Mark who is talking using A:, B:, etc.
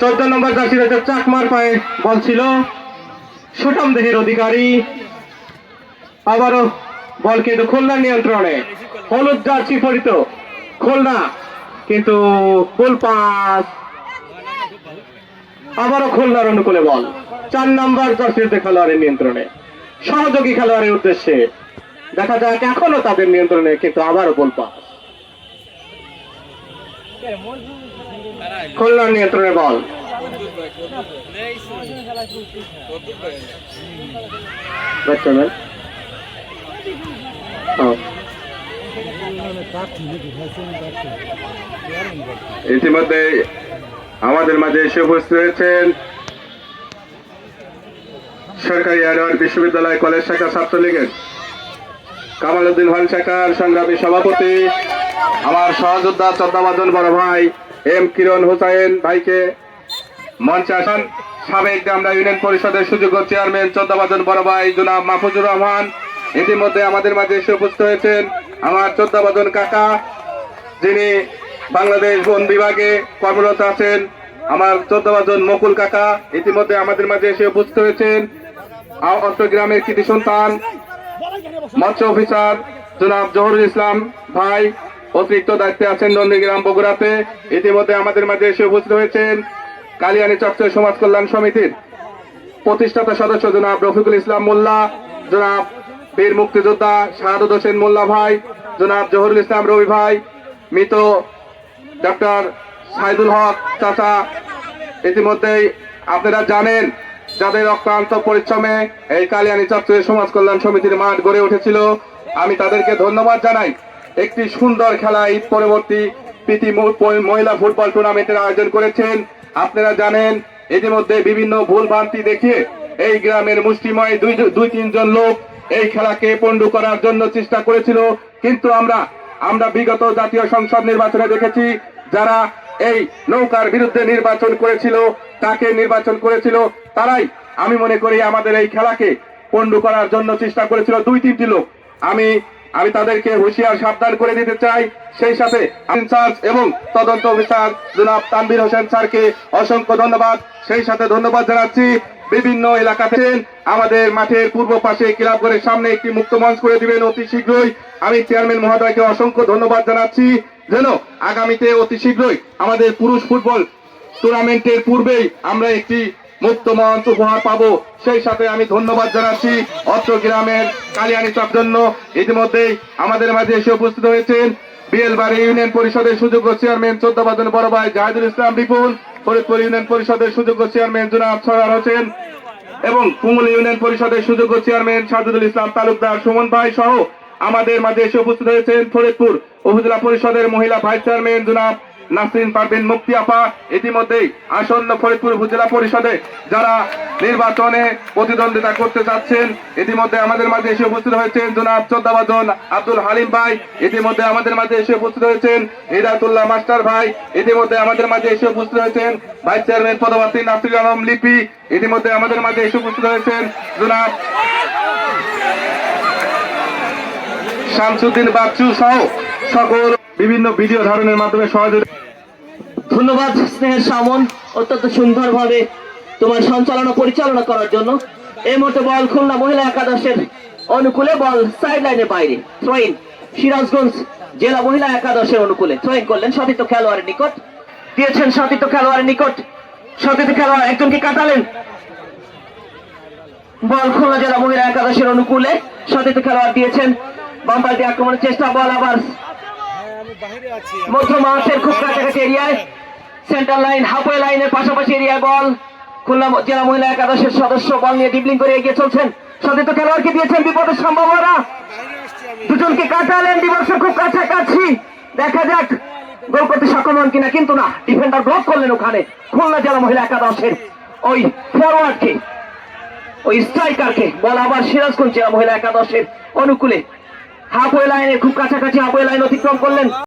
A: চোদ্দ নম্বর জার্সি রয়েছে চাকমার পায়ে বল ছিল। সুঠাম দেহের অধিকারী। আবারও বল কিন্তু খুলনার নিয়ন্ত্রণে। হলুদ জার্সি পরিত খুলনা, কিন্তু গোল পাস। আবারও খুলনার অনুকূলে বল। চার নম্বর জার্সিতে খেলোয়াড়ের নিয়ন্ত্রণে। সহযোগী খেলোয়াড়ের উদ্দেশ্যে। দেখা যাক এখনও তাদের নিয়ন্ত্রণে কিন্তু আবারও গোল পাস। খুলনার নিয়ন্ত্রণে বল।
B: ইতিমধ্যে আমাদের মাঝে এসে উপস্থিত হয়েছেন সরকারি আনোয়ার বিশ্ববিদ্যালয় কলেজ শাখা ছাত্রলীগের কামাল উদ্দিন হল শাখার সংগ্রামী সভাপতি আমার সহযোদ্ধা চন্দ্রবাদন বড় ভাই এম কিরণ হুসাইন ভাইকে মঞ্চে আসেন। সাবেক আমরা ইউনিয়ন পরিষদের সুযোগ্য চেয়ারম্যান চন্দ্রবাদন বড় ভাই জনাব মাহফুজুর রহমান। ইতিমধ্যে আমাদের মাঝে এসে উপস্থিত হয়েছেন আমার চন্দ্রবাদন কাকা, যিনি বাংলাদেশ বন বিভাগে কর্মরত আছেন। আমার চোদ্দজন মকুল কাকা, ইতিমধ্যে আমাদের মাঝে এসে উপস্থিত হয়েছেন। অত্রগ্রামের কৃতি সন্তান মৎস্য অফিসার জনাব জহরুল ইসলাম ভাই অতিরিক্ত দায়িত্বে আছেন নন্দীগ্রাম বগুড়াতে। ইতিমধ্যে আমাদের মাঝে এসে উপস্থিত হয়েছেন কালিয়ানি চক্র সমাজ কল্যাণ সমিতির প্রতিষ্ঠাতা সদস্য জনাব রফিকুল ইসলাম মোল্লা, জনাব বীর মুক্তিযোদ্ধা শাহাদুদ হোসেন মোল্লা ভাই, জনাব জহরুল ইসলাম রবি ভাই, মৃত ডক্টর সাইদুল হক চাচা। ইতিমধ্যেই আপনারা জানেন, যাদের অক্লান্ত পরিশ্রমে এই কালিয়ানি চত্বরে সমাজ কল্যাণ সমিতির মাঠ গড়ে উঠেছিল। আমি তাদেরকে ধন্যবাদ জানাই। একটি সুন্দর খেলা ঈদ পরবর্তী প্রীতি মহিলা ফুটবল টুর্নামেন্টের আয়োজন করেছেন। আপনারা জানেন, ইতিমধ্যে বিভিন্ন ভুল ভ্রান্তি দেখিয়ে এই গ্রামের মুষ্টিময় দুই দুই তিনজন লোক এই খেলাকে পণ্ডু করার জন্য চেষ্টা করেছিল। কিন্তু আমরা আমরা বিগত জাতীয় সংসদ নির্বাচনে দেখেছি, যারা এই নৌকার বিরুদ্ধে নির্বাচন করেছিল, তাকে নির্বাচন করেছিল, তারাই, আমি মনে করি, আমাদের এই খেলাকে পণ্ডু করার জন্য চেষ্টা করেছিল দুই, তিনটি লোক। আমি আমি তাদেরকে হুঁশিয়ার সাবধান করে দিতে চাই। সেই সাথে এবং তদন্ত অফিসার জনাব তানভীর হোসেন স্যারকে অসংখ্য ধন্যবাদ। সেই সাথে ধন্যবাদ জানাচ্ছি। বিভিন্ন এলাকাতে আমাদের মাঠের পূর্ব পাশে ক্লাবঘরের সামনে একটি মুক্ত মঞ্চ করে দিবেন অতি শীঘ্রই। আমি চেয়ারম্যান মহোদয়কে অসংখ্য ধন্যবাদ জানাচ্ছি। যেন আগামীতে অতি শীঘ্রই আমাদের পুরুষ ফুটবল টুর্নামেন্টের পূর্বেই আমরা একটি মুক্ত মঞ্চ উপহার পাবো। সেই সাথে আমি ধন্যবাদ জানাচ্ছি অত্র গ্রামের কালিয়ানি চক জন্য ইতিমধ্যেই আমাদের মাঝে এসে উপস্থিত হয়েছেন বিএলবাড়ি ইউনিয়ন পরিষদের সুযোগ্য চেয়ারম্যান চোদ্দবাদন বড় ভাই জাহিদুল ইসলাম বিপুল, ফরিদপুর ইউনিয়ন পরিষদের সুযোগ্য চেয়ারম্যান জনাব সরার হোসেন এবং কুমুল ইউনিয়ন পরিষদের সুযোগ্য চেয়ারম্যান সাজুদুল ইসলাম তালুকদার সুমন ভাই সহ আমাদের মাঝে এসে উপস্থিত হয়েছেন ফরিদপুর উপজেলা পরিষদের মহিলা ভাইস চেয়ারম্যান জনাব নাসরিন পারভিন মুক্তি আপা ইতিমধ্যেই আসন্ন ফরিদপুর উপজেলা পরিষদে যারা নির্বাচনে প্রতিদ্বন্দ্বিতা করতে চাচ্ছেন, ইতিমধ্যে আমাদের মাঝে এসে উপস্থিত হয়েছেন জনাব চোদ্দাবাজন আব্দুল হালিম ভাই, ইতিমধ্যে আমাদের মাঝে এসে উপস্থিত হয়েছেন হিদায়তুল্লাহ মাস্টার ভাই, ইতিমধ্যে আমাদের মাঝে এসে উপস্থিত হয়েছেন ভাইস চেয়ারম্যান পদপ্রার্থী নাসির আলম লিপি, ইতিমধ্যে আমাদের মাঝে এসে উপস্থিত হয়েছেন জনাব শামসুদ্দিন বাচ্চু সহ সকল বিভিন্ন ভিডিও ধারণের মাধ্যমে সহযোগিতা
C: ধন্যবাদ, স্নেহের সামন। অত্যন্ত সুন্দরভাবে তোমার সঞ্চালনা, পরিচালনা করার জন্য। এই মুহূর্তে বল খুলনা মহিলা একাদশের অনুকূলে, বল সাইড লাইনের বাইরে। থ্রোইন সিরাজগঞ্জ জেলা মহিলা একাদশের অনুকূলে। থ্রোইন করলেন সতীর্থ খেলোয়াড়ের নিকট। দিয়েছেন সতীর্থ খেলোয়াড়ের নিকট। সতীর্থ খেলোয়াড় একজনকে কাটালেন? বল খুলনা জেলা মহিলা একাদশের অনুকূলে। সতীর্থ খেলোয়াড় দিয়েছেন বাম্পাল্টি আক্রমণের চেষ্টা, বল আবার মধ্য মাঠের খুব কাছাকাছি এরিয়ায়। সেন্টার লাইন হাফওয়ে লাইনের পাশাপাশি বল। খুলনা জেলা মহিলা একাদশের সদস্য বল নিয়ে ডিবলিং করে এগিয়ে চলছেন। খেলোয়াড়কে দিয়েছেন বিপদের সম্ভাবনা। দুজনকে কাটালেন দিবস খুব কাছাকাছি। দেখা যাক গোল করতে সক্ষম হন কিনা কিন্তু না ডিফেন্ডার ব্লক করলেন ওখানে খুলনা জেলা মহিলা একাদশের ওই ফরওয়ার্ডকে ওই স্ট্রাইকারকে বল আবার সিরাজগঞ্জ জেলা মহিলা একাদশের অনুকূলে। হাফওয়ে লাইনে খুব কাছাকাছি হাফওয়ে লাইন অতিক্রম করলেন।